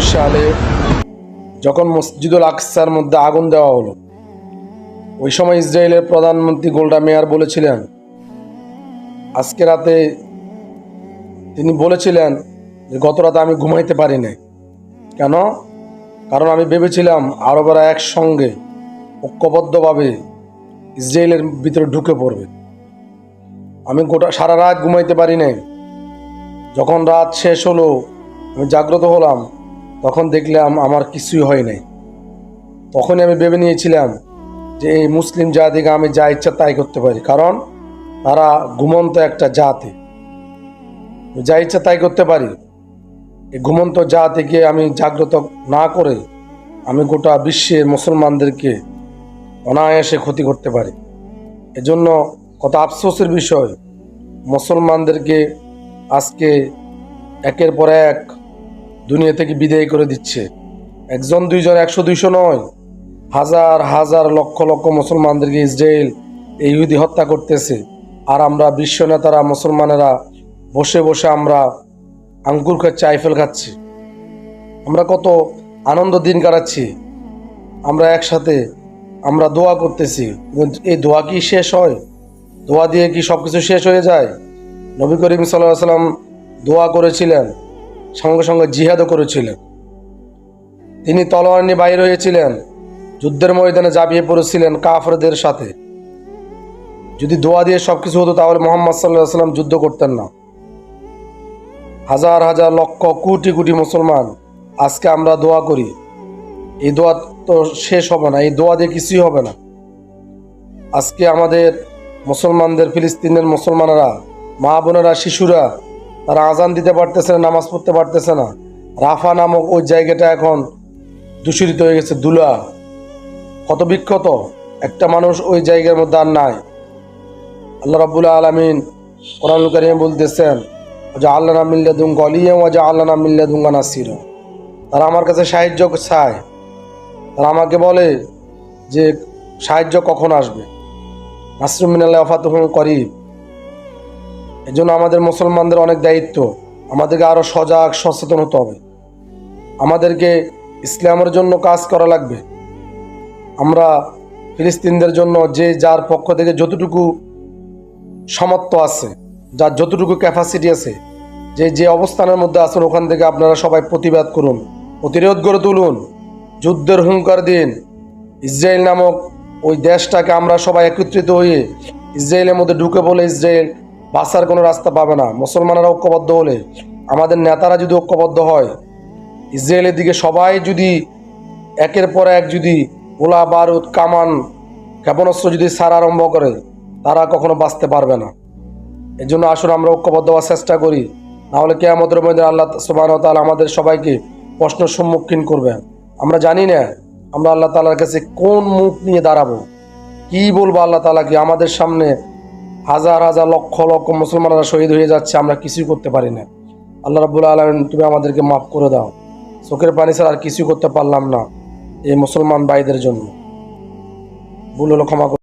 সালে যখন মসজিদুল আকসার মধ্যে আগুন দেওয়া হলো, ওই সময় ইসরায়েলের প্রধানমন্ত্রী গোল্ডা মেয়ার বলেছিলেন, আজকে রাতে তিনি বলেছিলেন যে গত রাতে আমি ঘুমাইতে পারি নাই। কেন? কারণ আমি ভেবেছিলাম আরবেরা একসঙ্গে ঐক্যবদ্ধভাবে ইসরায়েলের ভিতরে ঢুকে পড়বে। আমি গোটা সারা রাত ঘুমাইতে পারি নাই। যখন রাত শেষ হলো, আমি জাগ্রত হলাম। তখন দেখলাম আমার কিছুই হয় নাই। তখনই আমি ভেবে নিয়েছিলাম যে এই মুসলিম জাতিকে আমি যা ইচ্ছা তাই করতে পারি, কারণ তারা ঘুমন্ত একটা জাতি। যা ইচ্ছা তাই করতে পারি। এই ঘুমন্ত জাতিকে আমি জাগ্রত না করে আমি গোটা বিশ্বের মুসলমানদেরকে অনায়াসে ক্ষতি করতে পারি। এজন্য কত আফসোসের বিষয়, মুসলমানদেরকে আজকে একের পর এক দুনিয়া থেকে বিদায় করে দিচ্ছে। একজন, দুইজন, একশো, দুইশো নয়। হাজার হাজার, লক্ষ লক্ষ মুসলমানদেরকে ইসরায়েল এই ইহুদি হত্যা করতেছে। আর আমরা বিশ্ব নেতারা, মুসলমানেরা বসে বসে আমরা আঙ্কুর খাচ্ছি, আইফেল খাচ্ছি। আমরা কত আনন্দ দিন কাটাচ্ছি। আমরা একসাথে আমরা দোয়া করতেছি। এই দোয়া কি শেষ হয়? দোয়া দিয়ে কি সব কিছু শেষ হয়ে যায়? নবী করিম সাল্লাহ সাল্লাম দোয়া করেছিলেন। সঙ্গে সঙ্গে জিহাদও করেছিলেন। তিনি তলোয়ার নিয়ে বাইরে হয়েছিলেন, যুদ্ধের ময়দানে জাবিয়ে পড়েছিলেন কাফরদের সাথে। যদি দোয়া দিয়ে সব কিছু হতো, তাহলে মোহাম্মদ সাল্লাহ সাল্লাম যুদ্ধ করতেন না। হাজার হাজার লক্ষ কোটি কোটি মুসলমান, আজকে আমরা দোয়া করি। এই দোয়া তো শেষ হবে না, এই দোয়া দিয়ে কিছুই হবে না। আজকে আমাদের মুসলমানদের, ফিলিস্তিনের মুসলমানেরা, মা বোনেরা, শিশুরা তারা আজান দিতে পারতেছে না, নামাজ পড়তে পারতেছে না। রাফা নামক ওই জায়গাটা এখন দূষিত হয়ে গেছে দুলা কত বিক্ষত একটা মানুষ ওই জায়গার মধ্যে আর নাই। আল্লাহ রাবুল্লাহ আলমিন কোরআন কারিমে বলতেছেন যে আল্লাহ নামিল্লা দুঙ্গ অলিয়া ও যে আল্লাহ নামিল্লা দুঙ্গা নাসির। তারা আমার কাছে সাহায্য চায়। তারা আমাকে বলে যে, সাহায্য কখন আসবে? নাসরুমিনাল্লাহ ফাতুহুম করিব। এই জন্য আমাদের মুসলমানদের অনেক দায়িত্ব। আমাদেরকে আরও সজাগ, সচেতন হতে হবে। আমাদেরকে ইসলামের জন্য কাজ করা লাগবে। আমরা ফিলিস্তিনদের জন্য যে যার পক্ষ থেকে যতটুকু সামর্থ্য আছে, যার যতটুকু ক্যাপাসিটি আছে, যে যে অবস্থানের মধ্যে আছেন, ওখান থেকে আপনারা সবাই প্রতিবাদ করুন, প্রতিরোধ গড়ে তুলুন। যুদ্ধের হুঙ্কার দিন। ইসরায়েল নামক ওই দেশটাকে আমরা সবাই একত্রিত হয়ে ইসরায়েলের মধ্যে ঢুকে বলে, ইসরায়েল বাঁচার কোনো রাস্তা পাবে না। মুসলমানেরা ঐক্যবদ্ধ হলে, আমাদের নেতারা যদি ঐক্যবদ্ধ হয়, ইসরায়েলের দিকে সবাই যদি একের পর এক যদি গোলা বারুদ, কামান, ক্ষেপণাস্ত্র যদি সার আরম্ভ করে, তারা কখনো বাঁচতে পারবে না। এর জন্য আসলে আমরা ঐক্যবদ্ধ হওয়ার চেষ্টা করি। নাহলে কে আমাদের মধ্যে আল্লাহ সুবাহ তালা আমাদের সবাইকে প্রশ্নের সম্মুখীন করবেন আমরা জানি না আমরা আল্লাহ তালার কাছে কোন মুখ নিয়ে দাঁড়াবো। কি বলব আল্লাহ তালাকে আমাদের সামনে হাজার হাজার লক্ষ লক্ষ মুসলমানরা শহীদ হয়ে যাচ্ছে, আমরা কিছুই করতে পারি না। আল্লাহ রাবুল আলমিন, তুমি আমাদেরকে মাফ করে দাও। চোখের পানি ছাড়া আর কিছুই করতে পারলাম না এই মুসলমান ভাইদের জন্য। ভুল হলো ক্ষমা